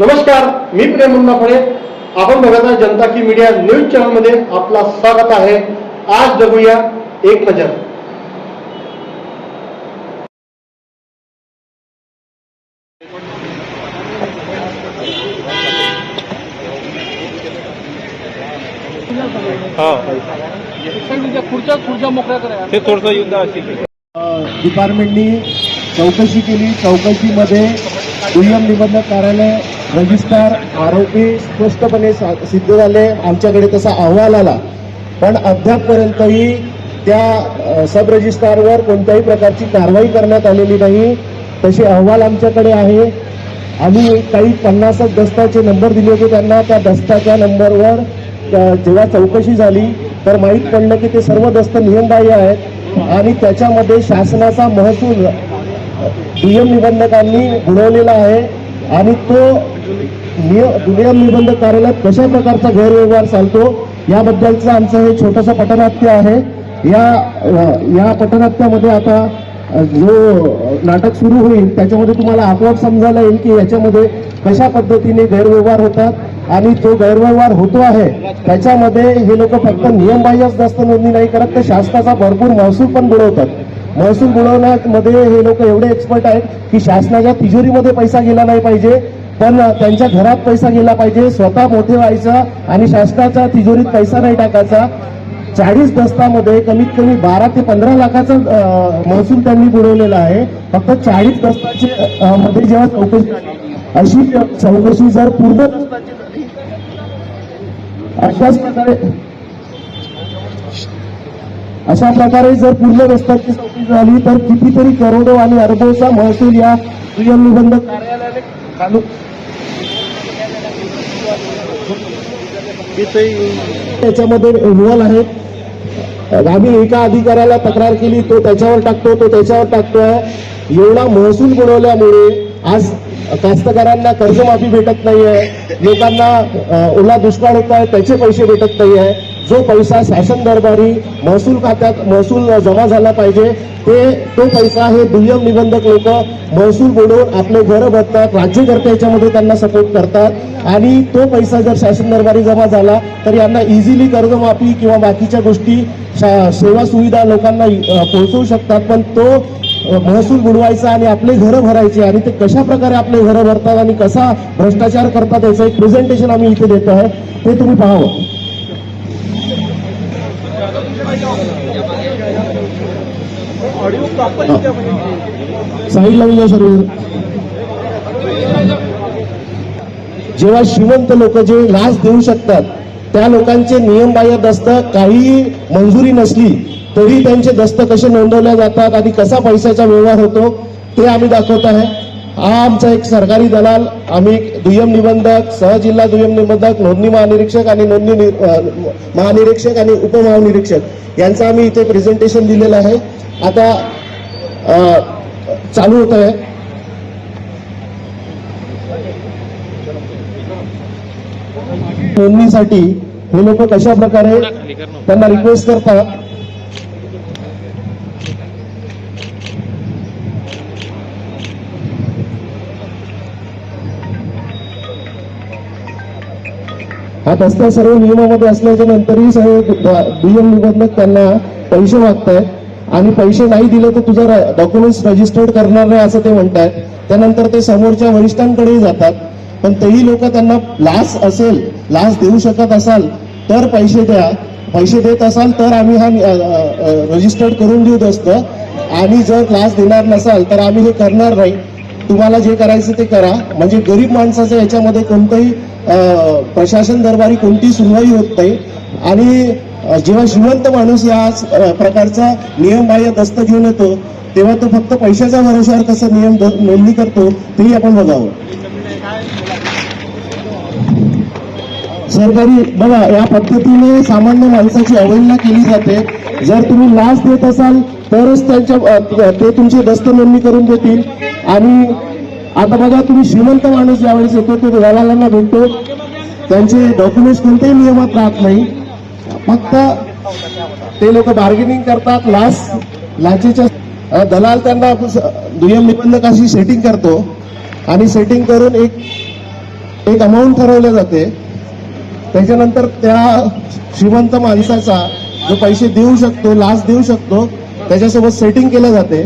नमस्कार मी प्रेम मुंडाफळे आपण बघत आहे जनता की मीडिया न्यूज चॅनलमध्ये आपला स्वागत आहे. आज बघूया एक नजर. हा. खुर्च्या खुर्च्या मोकळ्या करा ते थोडंसं युद्ध असेल. डिपार्टमेंटनी चौकशी केली. चौकशीमध्ये दुय्यम निबंधक कार्यालय रजिस्ट्रार आरोपी स्पष्टपणे सा- सिद्ध झाले. आमच्याकडे तसा अहवाल आला. पण अद्यापपर्यंतही त्या सब रजिस्ट्रारवर कोणत्याही प्रकारची कारवाई करण्यात आलेली नाही. तसे अहवाल आमच्याकडे आहे. आम्ही काही पन्नासच दस्ताचे नंबर दिले होते त्यांना. त्या दस्ताच्या नंबरवर जेव्हा चौकशी झाली तर माहीत पडलं की ते सर्व दस्त नियमबाह्य आहेत. आणि त्याच्यामध्ये शासनाचा महसूल दुय्यम निबंधकांनी बुडवलेला आहे. आणि तो निय- निबंधक कार्यालयात कशा प्रकारचा गैरव्यवहार चालतो याबद्दलचं आमचं हे छोटंसं पटनाट्य आहे. या या पटनाट्यामध्ये आता जो नाटक सुरू होईल त्याच्यामध्ये तुम्हाला आपोआप समजायला येईल की याच्यामध्ये कशा पद्धतीने गैरव्यवहार होतात आणि जो गैरव्यवहार होतो आहे त्याच्यामध्ये हे लोक फक्त नियमबाह्यच जास्त नोंदणी नाही करत तर शासनाचा भरपूर महसूल पण बुडवतात. महसूल बुडवण्यामध्ये हे लोक एवढे एक्सपर्ट आहेत की शासनाच्या तिजोरीमध्ये पैसा गेला नाही पाहिजे पण त्यांच्या घरात पैसा गेला पाहिजे स्वतः मोठे व्हायचा आणि शासनाच्या तिजोरीत पैसा नाही टाकायचा. चाळीस दस्तामध्ये कमीत कमी बारा ते पंधरा लाखाचा महसूल त्यांनी बुडवलेला आहे. फक्त चाळीस दस्ताचे मध्ये जेव्हा चौकशी अशी चौकशी जर पूर्ण अशाच प्रकारे अशा प्रकारे जर पूर्ण दस्ताची चौकशी झाली तर कितीतरी करोडो आणि अरबोचा महसूल या निबंधक कार्यालयाने त्याच्यामध्ये इन्व्हॉल्व आहेत आम्ही एका अधिकाऱ्याला तक्रार केली तो त्याच्यावर टाकतो तो त्याच्यावर टाकतोय. एवढा महसूल बुडवल्यामुळे आज कास्तकारांना कर्जमाफी भेटत नाहीये. लोकांना ओला दुष्काळ होत आहे त्याचे पैसे भेटत नाही आहे जो पैसा शासन दरबारी महसूल खात्यात महसूल जमा झाला पाहिजे ते तो पैसा हे दुय्यम निबंधक लोक महसूल बुडवून आपले घरं भरतात राज्यकर्ते याच्यामध्ये त्यांना सपोर्ट करतात. आणि तो पैसा जर शासन दरबारी जमा झाला तर यांना इझिली कर्जमाफी किंवा बाकीच्या गोष्टी शा- सेवा सुविधा लोकांना पोहोचवू शकतात. पण तो महसूल बुडवायचा आणि आपले घरं भरायचे आणि ते कशा प्रकारे आपले घरं भरतात आणि कसा भ्रष्टाचार करतात याचं एक प्रेझेंटेशन आम्ही इथे देतो आहे. ते तुम्ही पाहावं. साईडला म्हणजे सर्व जेव्हा श्रीमंत लोक जे लाच देऊ शकतात त्या लोकांचे नियमबाह्य दस्त काही मंजुरी नसली तरी त्यांचे दस्त कसे नोंदवले जातात आणि कसा पैशाचा व्यवहार होतो ते आम्ही दाखवत आहे. हा आमचा एक सरकारी दलाल आम्ही दुय्यम निबंधक सहजिल्हा दुय्यम निबंधक नोंदणी महानिरीक्षक आणि नोंदणी महानिरीक्षक आणि उपमहानिरीक्षक यांचं आम्ही इथे प्रेझेंटेशन दिलेलं आहे. आता चालू होत आहे. नोंदणीसाठी हे लोक कशा प्रकारे त्यांना रिक्वेस्ट करतात? हा दस्ता सर्व नियमामध्ये असल्याच्या नंतरही सर्व दुय्यम निबंधक त्यांना पैसे मागतायत. आणि पैसे नाही दिले तर तुझा डॉक्युमेंट्स रजिस्टर्ड करणार नाही असं ते म्हणतायत. त्यानंतर ते समोरच्या वरिष्ठांकडेही जातात. पण तेही लोक त्यांना लास असेल लास देऊ शकत असाल तर पैसे द्या. पैसे देत असाल तर आम्ही हा रजिस्टर्ड करून देऊ असतं आणि जर लास देणार नसाल तर आम्ही हे करणार नाही. तुम्हाला जे करायचं ते करा. म्हणजे गरीब माणसाचं याच्यामध्ये कोणतंही प्रशासन दरबारी कोणती सुनवाई होत नाही. आणि जेव्हा श्रीमंत माणूस या प्रकारचा नियमबाह्य दस्त घेऊन येतो तेव्हा तो फक्त पैशाच्या भरोश्यावर कसं नियम नोंदणी करतो तेही आपण बघावं. सरकारी बघा या पद्धतीने सामान्य माणसाची अवहेलना केली जाते. जर तुम्ही लाच देत असाल तरच त्यांच्या ते तुमची दस्त नोंदणी करून देतील. आणि आता बघा तुम्ही श्रीमंत माणूस ज्यावेळेस येतो तो दलालांना भेटतो. त्यांचे डॉक्युमेंट्स कोणत्याही नियमात राहत नाही. फक्त ते लोक बार्गेनिंग करतात लाच लाचेच्या दलाल त्यांना दुय्यम निबंधकाशी सेटिंग करतो. आणि सेटिंग करून एक एक अमाऊंट ठरवले जाते. त्याच्यानंतर त्या श्रीमंत माणसाचा जो पैसे देऊ शकतो लाच देऊ शकतो त्याच्यासोबत सेटिंग केलं जाते.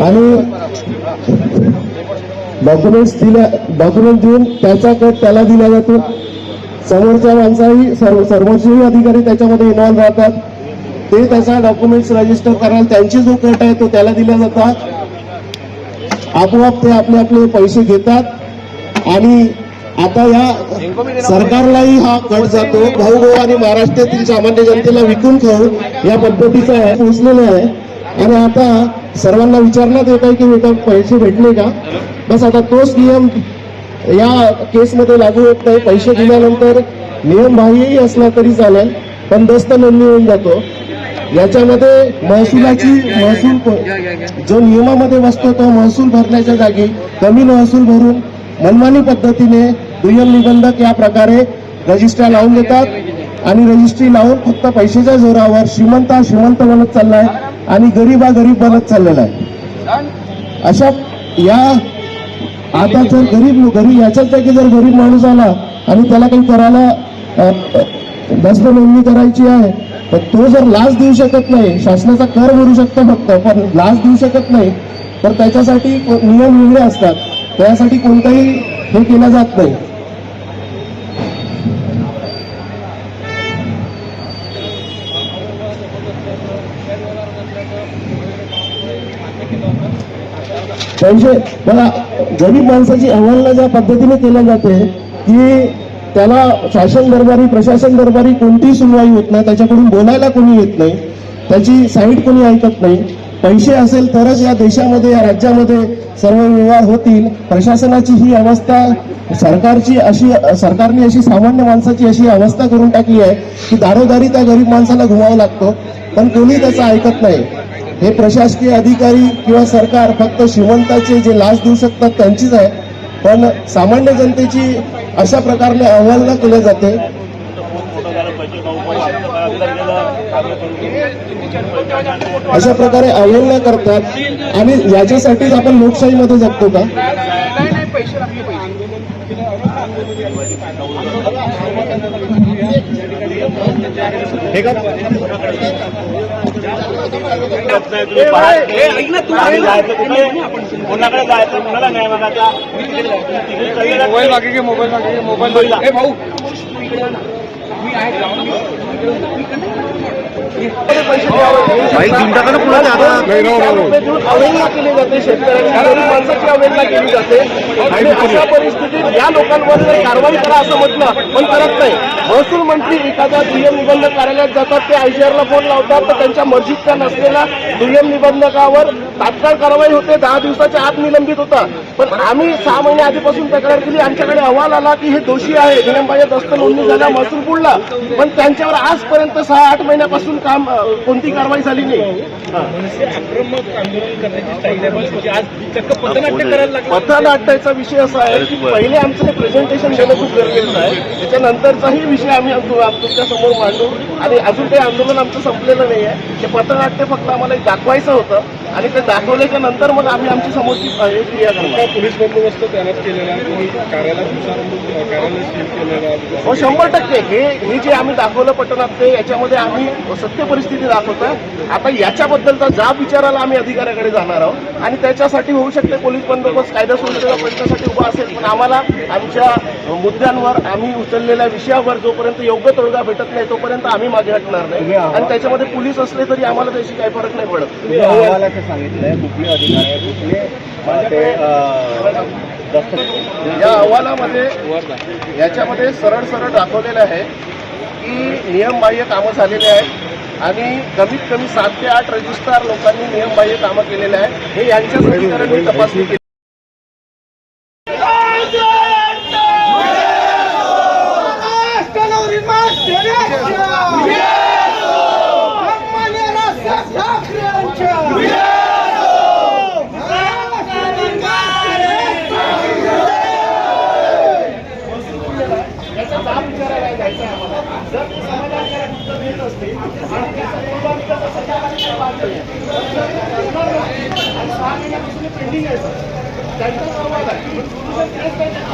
आणि डॉक्युमेंट्स दिल्या डॉक्युमेंट देऊन त्याचा कट त्याला दिला जातो. समोरच्या माणसाही सर्व सर्वोच्चही अधिकारी त्याच्यामध्ये इन्व्हॉल्व राहतात. ते त्याचा डॉक्युमेंट्स रजिस्टर करायला त्यांची जो कट आहे तो त्याला दिला जातात. आपोआप ते आपले आपले पैसे घेतात. आणि आता या सरकारलाही हा कट जातो. भाऊ भाऊ आणि महाराष्ट्रातील सामान्य जनतेला विकून खाऊ या पद्धतीचा आहे पोहोचलेला आहे. आणि आता सर्वांना विचारण्यात येत आहे की आता पैसे भेटले का? बस आता तोच नियम या केसमध्ये लागू होत नाही. पैसे दिल्यानंतर नियम बाह्यही असला तरी चालेल पण दस्त नोंदणी होऊन जातो. याच्यामध्ये महसुलाची महसूल जो नियमामध्ये बसतो तो महसूल भरण्याच्या जागी कमी महसूल भरून मनमानी पद्धतीने दुय्यम निबंधक या प्रकारे रजिस्ट्र्या लावून देतात आणि रजिस्ट्री लावून फक्त पैशाच्या जोरावर श्रीमंत श्रीमंत बनत चाललाय. आणि गरीब हा गरीब बनत चाललेला आहे. अशा या आता जर गरीब गरीब याच्याच जागी जर गरीब माणूस आला आणि त्याला काही करायला दस्त नोंदणी करायची आहे तर तो जर लाच देऊ शकत नाही शासनाचा कर भरू शकतो फक्त पण लाच देऊ शकत नाही तर त्याच्यासाठी नियम वेगळे असतात. त्यासाठी कोणताही हे केलं जात नाही. म्हणजे बघा गरीब माणसाची अवहेलना ज्या पद्धतीने केल्या जाते की त्याला शासन दरबारी प्रशासन दरबारी कोणतीही सुनवाई होत नाही त्याच्याकडून बोलायला कोणी येत नाही त्याची साईट कोणी ऐकत नाही. पैसे असेल तरच या देशामध्ये या राज्यामध्ये सर्व व्यवहार होतील. प्रशासनाची ही अवस्था सरकारची अशी सरकारने अशी सामान्य माणसाची अशी अवस्था करून टाकली आहे की दारोदारी त्या गरीब माणसाला घुमावा लागतो. पण कोणी त्याचं ऐकत नाही. हे प्रशासकीय अधिकारी किंवा सरकार फक्त श्रीमंताचे जे लाच देऊ शकतात त्यांचीच आहे. पण सामान्य जनतेची अशा प्रकारे अवहेलना केल्या जाते. अशा प्रकारे अवहेलना करतात आणि याच्यासाठीच आपण लोकशाहीमध्ये जगतो का? कुठे? कोणाकडे जायचं? कुणाला न्याय मागायचा मोबाईल मागे घे मोबाईल मागे मोबाईल ए भाऊ. मी आहे अवहेलना केली जाते शेतकऱ्यांची माणसाची अवहेलना केली जाते आणि अशा परिस्थितीत या लोकांवर जर कारवाई करा असं म्हटलं पण करत नाही. महसूल मंत्री एखाद्या दुय्यम निबंधक कार्यालयात जातात ते आयसीआरला फोन लावतात तर त्यांच्या मर्जीतच्या नसलेल्या दुय्यम निबंधकावर तात्काळ कारवाई होते दहा दिवसाच्या आत निलंबित होता. पण आम्ही सहा महिन्या आधीपासून तक्रार केली आमच्याकडे अहवाल आला की हे दोषी आहे नियमबाह्य दस्त नोंदणी झाला महसूल बुडला पण त्यांच्यावर आजपर्यंत सहा आठ महिन्यापासून काम कोणती कारवाई झाली नाही. आक्रमक आंदोलन करण्याची स्टाईल आहे. पण आज चक्क पथनाट्य करायला लागलं. पथनाट्याचा विषय असा आहे की पहिले आमचं हे प्रेझेंटेशन देणं खूप गरजेचं आहे. त्याच्यानंतरचाही विषय आम्ही तुमच्यासमोर मांडू. आणि अजून काही आंदोलन आमचं संपलेलं नाही आहे. ते पथनाट्य फक्त आम्हाला एक दाखवायचं होतं. आणि ते दाखवल्याच्या नंतर मग आम्ही आमची समोरची अ, हे क्रिया करणार. पोलीस बंदोबस्त तैनात केलेला कोणी कार्यालय दुसरा कार्यालय सील केलेला हो शंभर टक्के. हे हे जे आम्ही दाखवलं पटनाट्य याच्यामध्ये आम्ही सत्य परिस्थिती दाखवतोय. आता याच्याबद्दलचा जाब विचारायला आम्ही अधिकाऱ्याकडे जाणार आहोत. आणि त्याच्यासाठी होऊ शकते पोलीस बंदोबस्त कायदा सुव्यवस्थेच्या प्रश्नासाठी उभा असेल पण आम्हाला आमच्या मुद्द्यांवर आम्ही उचललेल्या विषयावर जोपर्यंत योग्य तोडगा भेटत नाही तोपर्यंत आम्ही मागे हटणार नाही. आणि त्याच्यामध्ये पोलीस असले तरी आम्हाला त्याशी काही फरक नाही पडत. अहवालाचं सांगितलंय कुठले अधिकारी आहे कुठले? या अहवालामध्ये याच्यामध्ये सरळ सरळ दाखवलेलं आहे की नियमबाह्य कामं झालेले आहेत आणि कमीत कमी सात ते आठ रजिस्ट्रार लोकांनी नियमबाह्य कामं केलेले आहेत. हे अधिकाऱ्यांनी तपासणी